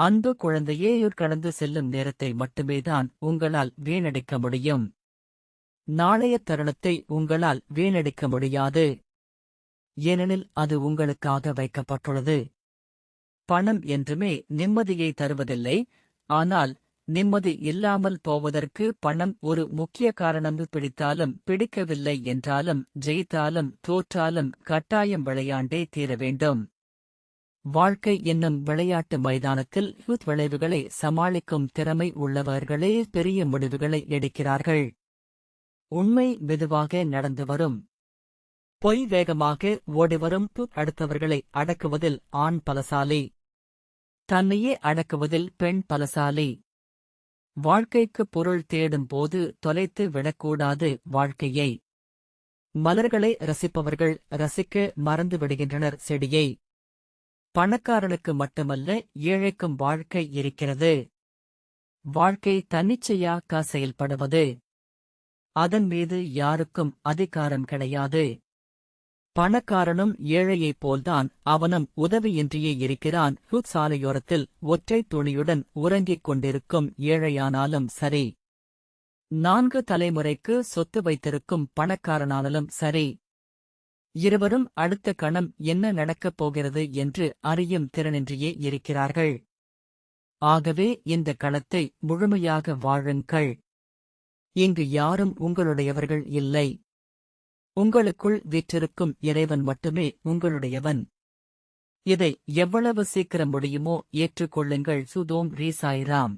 அன்பு குழந்தையேயூர் கடந்து செல்லும் நேரத்தை மட்டுமேதான் உங்களால் வீணடிக்க முடியும். நாளைய தருணத்தை உங்களால் வீணடிக்க முடியாது. ஏனெனில் அது உங்களுக்காக வைக்கப்பட்டுள்ளது. பணம் என்றுமே நிம்மதியை தருவதில்லை. ஆனால் நிம்மதி இல்லாமல் போவதற்கு பணம் ஒரு முக்கிய காரணம். பிடித்தாலும் பிடிக்கவில்லை என்றாலும் ஜெயித்தாலும் தோற்றாலும் கட்டாயம் விளையாண்டே தீர வேண்டும். வாழ்க்கை என்னும் விளையாட்டு மைதானத்தில் யூத் விளைவுகளை சமாளிக்கும் திறமை உள்ளவர்களே பெரிய முடிவுகளை எடுக்கிறார்கள். உண்மை மெதுவாக நடந்து வரும். பொய் வேகமாக ஓடிவரும் அடுத்தவர்களை அடக்குவதில் ஆண் பலசாலி. தன்னையே அடக்குவதில் பெண் பலசாலி. வாழ்க்கைக்கு பொருள் தேடும் போது தொலைத்து விடக்கூடாது வாழ்க்கையை. மலர்களை ரசிப்பவர்கள் ரசிக்க மறந்து விடுகின்றனர் செடியை. பணக்காரனுக்கு மட்டுமல்ல ஏழைக்கும் வாழ்க்கை இருக்கிறது. வாழ்க்கை தன்னிச்சையாக செயல்படுவது அதன் மீது யாருக்கும் அதிகாரம் கிடையாது. பணக்காரனும் ஏழையைப் போல்தான் அவனும் உதவியின்றியே இருக்கிறான். ஹுத் சாலையோரத்தில் ஒற்றை துணியுடன் உறங்கிக் கொண்டிருக்கும் ஏழையானாலும் சரி. நான்கு தலைமுறைக்கு சொத்து வைத்திருக்கும் பணக்காரனானாலும் சரி. இருவரும் அடுத்த கணம் என்ன நடக்கப் போகிறது என்று அறியும் திறனின்றியே இருக்கிறார்கள். ஆகவே இந்த களத்தை முழுமையாக வாழுங்கள். இங்கு யாரும் உங்களுடையவர்கள் இல்லை. உங்களுக்குள் வீற்றிருக்கும் இறைவன் மட்டுமே உங்களுடையவன். இதை எவ்வளவு சீக்கிரம் முடியுமோ ஏற்றுக்கொள்ளுங்கள். சுதோம் ரீசாயிராம்